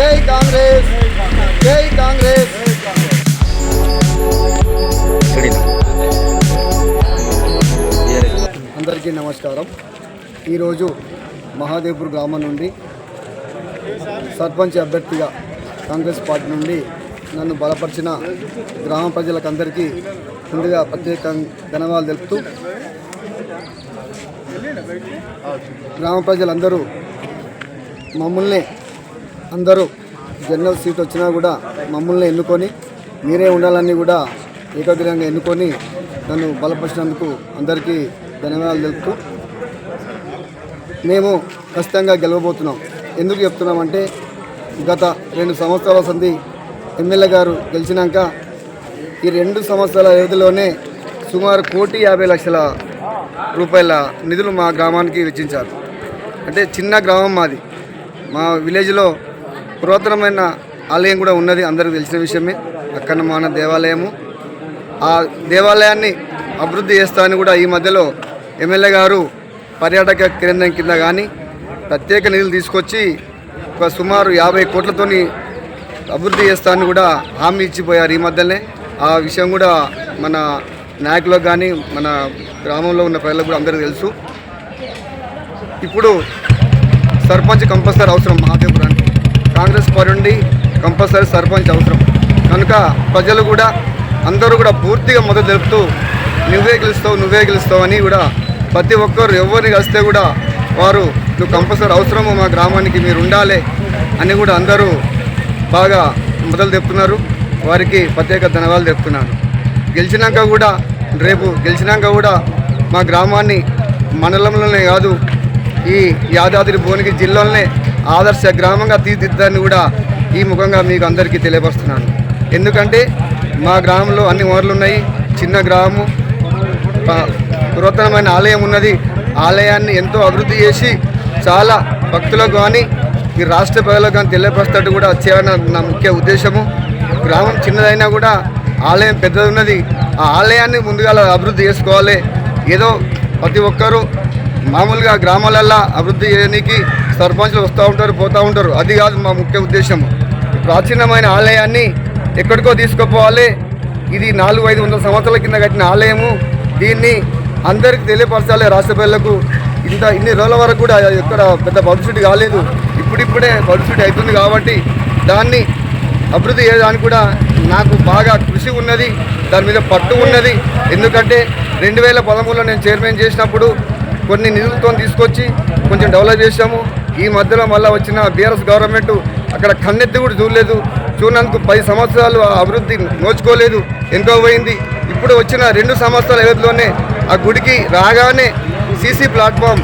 జై కాంగ్రెస్ జై కాంగ్రెస్. అందరికీ నమస్కారం. ఈరోజు మహాదేవ్పూర్ గ్రామం నుండి సర్పంచ్ అభ్యర్థిగా కాంగ్రెస్ పార్టీ నుండి నన్ను బలపరిచిన గ్రామ ప్రజలకందరికీ ముందుగా ప్రత్యేక ధన్యవాదాలు తెలుపుతూ గ్రామ ప్రజలందరూ మమ్మల్ని అందరూ జనరల్ సీట్ వచ్చినా కూడా మమ్మల్ని ఎన్నుకొని మీరే ఉండాలని కూడా ఏకాగ్రంగా ఎన్నుకొని నన్ను బలపరిచినందుకు అందరికీ ధన్యవాదాలు తెలుపుతూ మేము ఖచ్చితంగా గెలవబోతున్నాం. ఎందుకు చెప్తున్నామంటే గత రెండు సంవత్సరాల సంధి ఎమ్మెల్యే గారు గెలిచినాక ఈ రెండు సంవత్సరాల వ్యవధిలోనే సుమారు కోటి యాభై లక్షల రూపాయల నిధులు మా గ్రామానికి వెచ్చించారు. అంటే చిన్న గ్రామం మాది. మా విలేజ్లో పురాతనమైన ఆలయం కూడా ఉన్నది అందరికీ తెలిసిన విషయమే. అక్కన్న మాన దేవాలయము. ఆ దేవాలయాన్ని అభివృద్ధి చేస్తానని కూడా ఈ మధ్యలో ఎమ్మెల్యే గారు పర్యాటక కేంద్రం కింద కానీ ప్రత్యేక నిధులు తీసుకొచ్చి ఒక సుమారు యాభై కోట్లతోని అభివృద్ధి చేస్తానని కూడా హామీ ఇచ్చిపోయారు ఈ మధ్యనే ఆ విషయం కూడా మన నాయకులకు కానీ మన గ్రామంలో ఉన్న ప్రజలకు కూడా అందరికీ తెలుసు. ఇప్పుడు సర్పంచ్ కంపల్సరీ అవసరం మహాదేవపురానికి కాంగ్రెస్ పార్టీ కంపల్సరీ సర్పంచ్ అవసరం. కనుక ప్రజలు కూడా అందరూ కూడా పూర్తిగా మొదలు తెలుపుతూ నువ్వే గెలుస్తావు నువ్వే గెలుస్తావు అని కూడా ప్రతి ఒక్కరు ఎవరిని కలిస్తే కూడా వారు నువ్వు కంపల్సరీ అవసరము మా గ్రామానికి మీరు ఉండాలి అని కూడా అందరూ బాగా మొదలు తెప్పుతున్నారు వారికి ప్రత్యేక ధన్యవాదాలు చెప్తున్నాను గెలిచినాక కూడా రేపు గెలిచినాక కూడా మా గ్రామాన్ని మండలంలోనే కాదు ఈ యాదాద్రి భువనగిరి జిల్లాలోనే ఆదర్శ గ్రామంగా తీర్చిద్దాన్ని కూడా ఈ ముఖంగా మీకు అందరికీ తెలియపరుస్తున్నాను. ఎందుకంటే మా గ్రామంలో అన్ని వనరులు ఉన్నాయి. చిన్న గ్రామము పురాతనమైన ఆలయం ఉన్నది. ఆలయాన్ని ఎంతో అభివృద్ధి చేసి చాలా భక్తులకు కానీ ఈ రాష్ట్ర ప్రజలకు కానీ తెలియపరుస్తట్టు కూడా చేయాలని నా ముఖ్య ఉద్దేశము. గ్రామం చిన్నదైనా కూడా ఆలయం పెద్దది ఉన్నది ఆ ఆలయాన్ని ముందుగా అభివృద్ధి చేసుకోవాలి. ఏదో ప్రతి ఒక్కరూ మామూలుగా గ్రామాలల్లో అభివృద్ధి చేయడానికి సర్పంచ్లు వస్తూ ఉంటారు పోతూ ఉంటారు. అది కాదు మా ముఖ్య ఉద్దేశం ప్రాచీనమైన ఆలయాన్ని ఎక్కడికో తీసుకుపోవాలి. ఇది నాలుగు ఐదు వందల సంవత్సరాల కింద కట్టిన ఆలయము. దీన్ని అందరికి తెలియపరచాలి రాష్ట్ర ప్రజలకు. ఇంత ఇన్ని రోజుల వరకు కూడా ఎక్కడ పెద్ద పబ్లిసిటీ కాలేదు. ఇప్పుడిప్పుడే పబ్లిసిటీ అవుతుంది కాబట్టి దాన్ని అభివృద్ధి చేయడానికి కూడా నాకు బాగా కృషి ఉన్నది. దాని మీద పట్టు ఉన్నది. ఎందుకంటే రెండు వేల పదమూడులో నేను చైర్మన్ చేసినప్పుడు కొన్ని నిధులతో తీసుకొచ్చి కొంచెం డెవలప్ చేసాము ఈ మధ్యలో మళ్ళీ వచ్చిన బీఆర్ఎస్ గవర్నమెంట్ అక్కడ కన్నెత్తి కూడా చూడలేదు. చూడనందుకు పది సంవత్సరాలు ఆ అభివృద్ధి నోచుకోలేదు. ఎంతో పోయింది? ఇప్పుడు వచ్చిన రెండు సంవత్సరాల వ్యవధిలోనే ఆ గుడికి రాగానే సీసీ ప్లాట్ఫామ్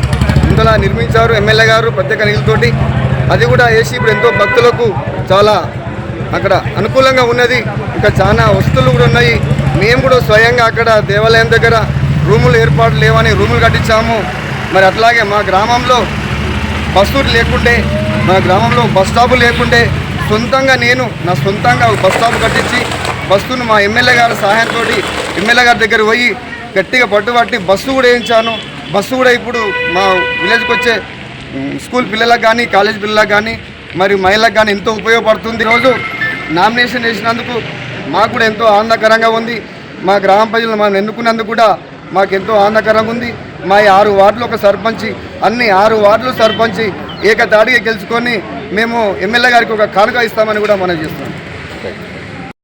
ఇందులో నిర్మించారు ఎమ్మెల్యే గారు ప్రత్యేక నిధులతోటి. అది కూడా వేసి ఇప్పుడు ఎంతో భక్తులకు చాలా అక్కడ అనుకూలంగా ఉన్నది. ఇంకా చాలా వస్తువులు కూడా ఉన్నాయి. మేము కూడా స్వయంగా అక్కడ దేవాలయం దగ్గర రూములు ఏర్పాటు లేవని రూములు కట్టించాము. మరి అట్లాగే మా గ్రామంలో బస్సు లేకుంటే మా గ్రామంలో బస్ స్టాప్ లేకుంటే సొంతంగా నేను నా సొంతంగా ఒక బస్ స్టాప్ కట్టించి బస్సును మా ఎమ్మెల్యే గారి సహాయంతో ఎమ్మెల్యే గారి దగ్గర పోయి గట్టిగా పట్టుబట్టి బస్సు కూడా వేయించాను. బస్సు కూడా ఇప్పుడు మా విలేజ్కి వచ్చే స్కూల్ పిల్లలకు కానీ కాలేజ్ పిల్లలకు కానీ మరి మహిళలకు కానీ ఎంతో ఉపయోగపడుతుంది. ఈరోజు నామినేషన్ వేసినందుకు మాకు కూడా ఎంతో ఆనందకరంగా ఉంది. మా గ్రామ ప్రజలు మనం ఎన్నుకున్నందుకు కూడా మాకు ఎంతో ఆనందకరంగా ఉంది. మా ఆరు వార్డులు ఒక సర్పంచి అన్ని ఆరు వార్డులు సర్పంచి ఏకతాటిగా గెలుచుకొని మేము ఎమ్మెల్యే గారికి ఒక కానుక ఇస్తామని కూడా మనం చేస్తున్నాం.